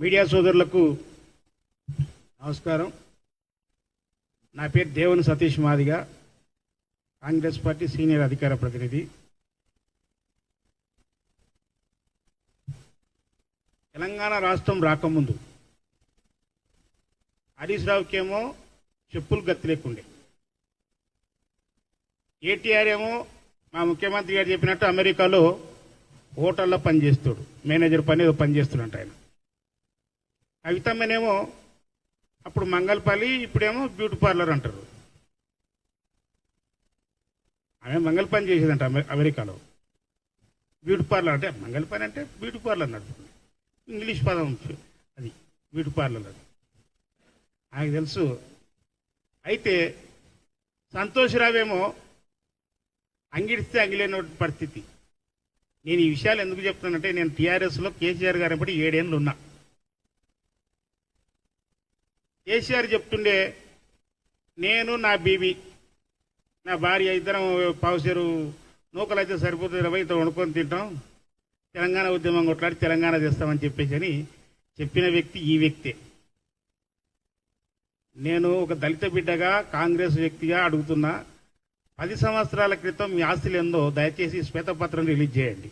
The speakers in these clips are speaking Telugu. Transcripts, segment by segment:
మీడియా సోదరులకు నమస్కారం. నా పేరు దేవుని సతీష్ మాదిగా కాంగ్రెస్ పార్టీ సీనియర్ అధికార ప్రతినిధి. తెలంగాణ రాష్ట్రం రాకముందు హరీష్ రావుకేమో చెప్పులు గతి లేకుండే. కేటీఆర్ ఏమో మా ముఖ్యమంత్రి గారు చెప్పినట్టు అమెరికాలో హోటల్లో పనిచేస్తాడు మేనేజర్ పని ఏదో పనిచేస్తున్నట్టు ఆయన. కవితమ్మనేమో అప్పుడు మంగళపల్లి ఇప్పుడేమో బ్యూటీ పార్లర్ అంటారు. ఆమె మంగళ పని చేసేదంట అమెరికాలో. బ్యూటీ పార్లర్ అంటే మంగళ పని అంటే బ్యూటీ పార్లర్ నడుపుతుంది. ఇంగ్లీష్ పదం అది బ్యూటీ పార్లర్ అది. ఆయనకు తెలుసు. అయితే సంతోషరావేమో అంగిడిస్తే అంగిలేని పరిస్థితి. నేను ఈ విషయాలు ఎందుకు చెప్తానంటే నేను టీఆర్ఎస్లో కేసీఆర్ గారు ఎప్పటి ఏడేళ్ళు ఉన్నా. కేసీఆర్ చెప్తుండే నేను నా బీబీ నా భార్య ఇద్దరం పావుసేరు నూకలు అయితే సరిపోతుంది ఇరవై వండుకొని తింటాం. తెలంగాణ ఉద్యమం కొట్లాడి తెలంగాణ చేస్తామని చెప్పేసి అని చెప్పిన వ్యక్తి ఈ వ్యక్తే. నేను ఒక దళిత బిడ్డగా కాంగ్రెస్ వ్యక్తిగా అడుగుతున్నా పది సంవత్సరాల క్రితం మీ ఆస్తులు ఏందో దయచేసి శ్వేతపత్రం రిలీజ్ చేయండి.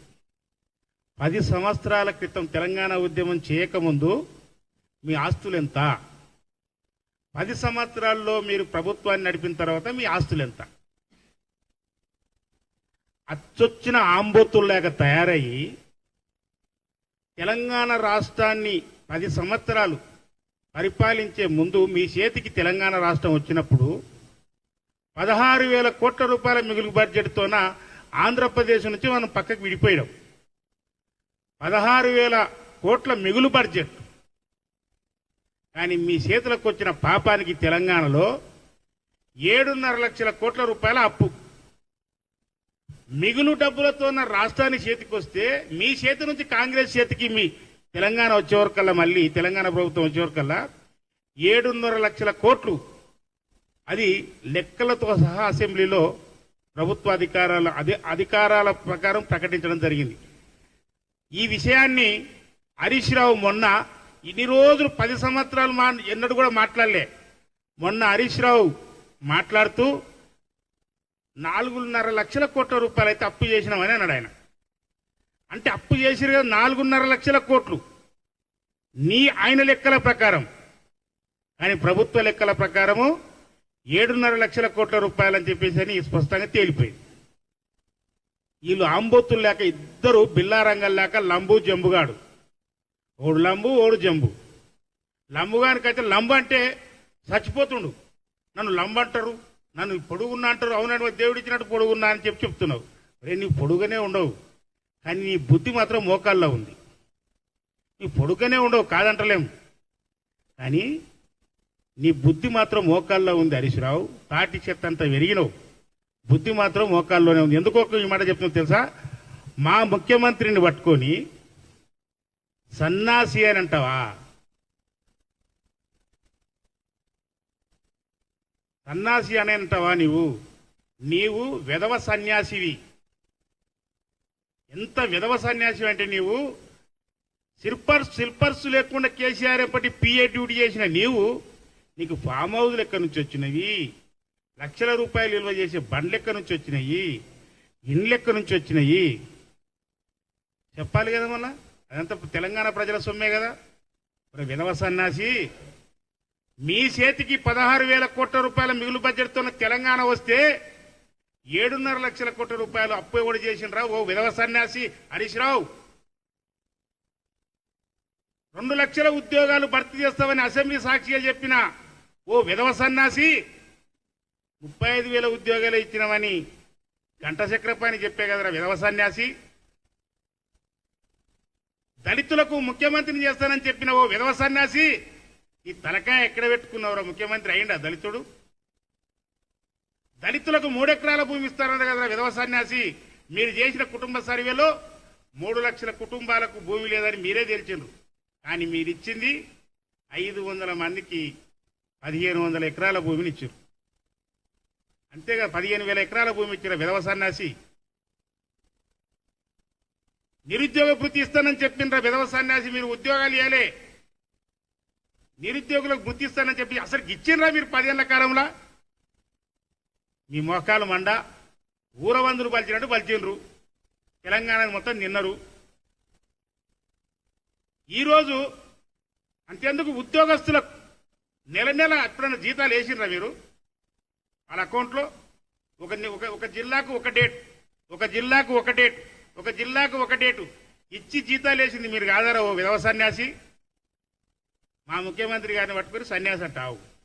పది సంవత్సరాల క్రితం తెలంగాణ ఉద్యమం చేయకముందు మీ ఆస్తులు ఎంత? పది సంవత్సరాల్లో మీరు ప్రభుత్వాన్ని నడిపిన తర్వాత మీ ఆస్తులు ఎంత? అచ్చొచ్చిన ఆంబోతుల్లాగా తయారయ్యి తెలంగాణ రాష్ట్రాన్ని పది సంవత్సరాలు పరిపాలించే ముందు మీ చేతికి తెలంగాణ రాష్ట్రం వచ్చినప్పుడు పదహారు వేల కోట్ల రూపాయల మిగులు బడ్జెట్తోన ఆంధ్రప్రదేశ్ నుంచి మనం పక్కకు విడిపోయాం పదహారు వేల కోట్ల మిగులు బడ్జెట్ కానీ మీ చేతులకు వచ్చిన పాపానికి తెలంగాణలో ఏడున్నర లక్షల కోట్ల రూపాయల అప్పు. మిగులు డబ్బులతో ఉన్న రాష్ట్రాన్ని చేతికి వస్తే మీ చేతి నుంచి కాంగ్రెస్ చేతికి మీ తెలంగాణ వచ్చేవరకల్లా మళ్ళీ తెలంగాణ ప్రభుత్వం వచ్చేవరకల్లా ఏడున్నర లక్షల కోట్లు. అది లెక్కలతో సహా అసెంబ్లీలో ప్రభుత్వ అధికారాల అధి అధికారాల ప్రకారం ప్రకటించడం జరిగింది. ఈ విషయాన్ని హరీష్ రావు మొన్న ఇన్ని రోజులు పది సంవత్సరాలు మా ఎన్నడూ కూడా మాట్లాడలే. మొన్న హరీష్ రావు మాట్లాడుతూ నాలుగున్నర లక్షల కోట్ల రూపాయలు అయితే అప్పు చేసినామని అన్నాడు ఆయన. అంటే అప్పు చేసిరు కదా నాలుగున్నర లక్షల కోట్లు. నీ ఆయన లెక్కల ప్రకారం. కానీ ప్రభుత్వ లెక్కల ప్రకారము ఏడున్నర లక్షల కోట్ల రూపాయలని చెప్పేసి అని స్పష్టంగా తేలిపోయింది. వీళ్ళు ఆంబోతులు లేక ఇద్దరు బిల్లారంగం లేక లంబు జంబుగాడు. ఓడు లంబు ఓడు జంబు. లంబుగానికైతే లంబు అంటే చచ్చిపోతుండు. నన్ను లంబు అంటారు నన్ను పొడుగున్నా అంటారు అవునండి దేవుడు ఇచ్చినట్టు పొడుగున్నా అని చెప్పి చెప్తున్నావు. రే నీ పొడుగనే ఉండవు కానీ నీ బుద్ధి మాత్రం మోకాల్లో ఉంది. నీ పొడుగనే ఉండవు కాదంటలేము. కానీ నీ బుద్ధి మాత్రం మోకాల్లో ఉంది హరీశ్రావు. తాటి చెత్త అంతా వెరిగినవు. బుద్ధి మాత్రం మోకాల్లోనే ఉంది. ఎందుకో ఈ మాట చెప్తున్నా తెలుసా? మా ముఖ్యమంత్రిని పట్టుకొని సన్నాసి అని అంటావా? సన్నాసి అని అంటావా నీవు? నీవు విధవ సన్యాసివి. ఎంత విధవ సన్యాసి అంటే నీవు? సిల్పర్స్ సిల్పర్స్ లేకుండా కేసీఆర్ ఎప్పటి పిఏ డ్యూటీ చేసిన నీవు? నీకు ఫామ్ హౌస్ లెక్క నుంచి వచ్చినవి. లక్షల రూపాయలు విలువ చేసే బండ్లు లెక్క నుంచి వచ్చినాయి ఇండ్ల లెక్క నుంచి వచ్చినాయి చెప్పాలి కదా మళ్ళా? అదంతా తెలంగాణ ప్రజల సొమ్మే కదా. మరి విధవ సన్నాసి మీ చేతికి పదహారు వేల కోట్ల రూపాయల మిగులు బడ్జెట్తో తెలంగాణ వస్తే ఏడున్నర లక్షల కోట్ల రూపాయలు అప్పు ఎవడు చేసిండ్రా? ఓ విధవ సన్యాసి హరీష్ రావు. రెండు లక్షల ఉద్యోగాలు భర్తీ చేస్తామని అసెంబ్లీ సాక్షిగా చెప్పిన ఓ విధవ సన్యాసి ముప్పై ఐదు వేల ఉద్యోగాలు ఇచ్చినామని గంట చక్రపాణి చెప్పే కదరా విధవ సన్యాసి దళితులకు ముఖ్యమంత్రిని చేస్తానని చెప్పిన ఓ విధవ సన్యాసి ఈ తలకాయ ఎక్కడ పెట్టుకున్నావురా ముఖ్యమంత్రి? అయిందా దళితుడు? దళితులకు మూడెకరాల భూమి ఇస్తారన్నది కదా విధవ సన్యాసి మీరు చేసిన కుటుంబ సర్వేలో మూడు లక్షల కుటుంబాలకు భూమి లేదని మీరే తెలిసిండ్రు కానీ మీరు ఇచ్చింది ఐదు వందల మందికి పదిహేను వందల ఎకరాల భూమిని ఇచ్చారు అంతేగా పదిహేను వేల ఎకరాల భూమి ఇచ్చిన విధవ సన్యాసి నిరుద్యోగ వృత్తి ఇస్తానని చెప్పిండ్ర విధవ సన్యాసి మీరు ఉద్యోగాలు ఇవ్వలే నిరుద్యోగులకు గుర్తిస్తానని చెప్పి అసలు ఇచ్చిండ్రా మీరు పదేళ్ళ కాలంలో? మీ మోకాలు మండ ఊరవందులు పలిచినట్టు పలిచిండ్రు. తెలంగాణ మొత్తం నిన్నరు. ఈరోజు అంతేందుకు ఉద్యోగస్తులకు నెల నెల ఎప్పుడైనా జీతాలు వేసిండ్రా మీరు? వాళ్ళ అకౌంట్లో ఒక ఒక- ఒక జిల్లాకు ఒక డేట్ ఒక జిల్లాకు ఒక డేట్. ఒక జిల్లాకు ఒక డేటు. ఇచ్చి జీతాలు వేసింది మీరు కాదారా ఓ విధవ సన్యాసి? మా ముఖ్యమంత్రి గారిని పట్టుకుని సన్యాసి అంటావు.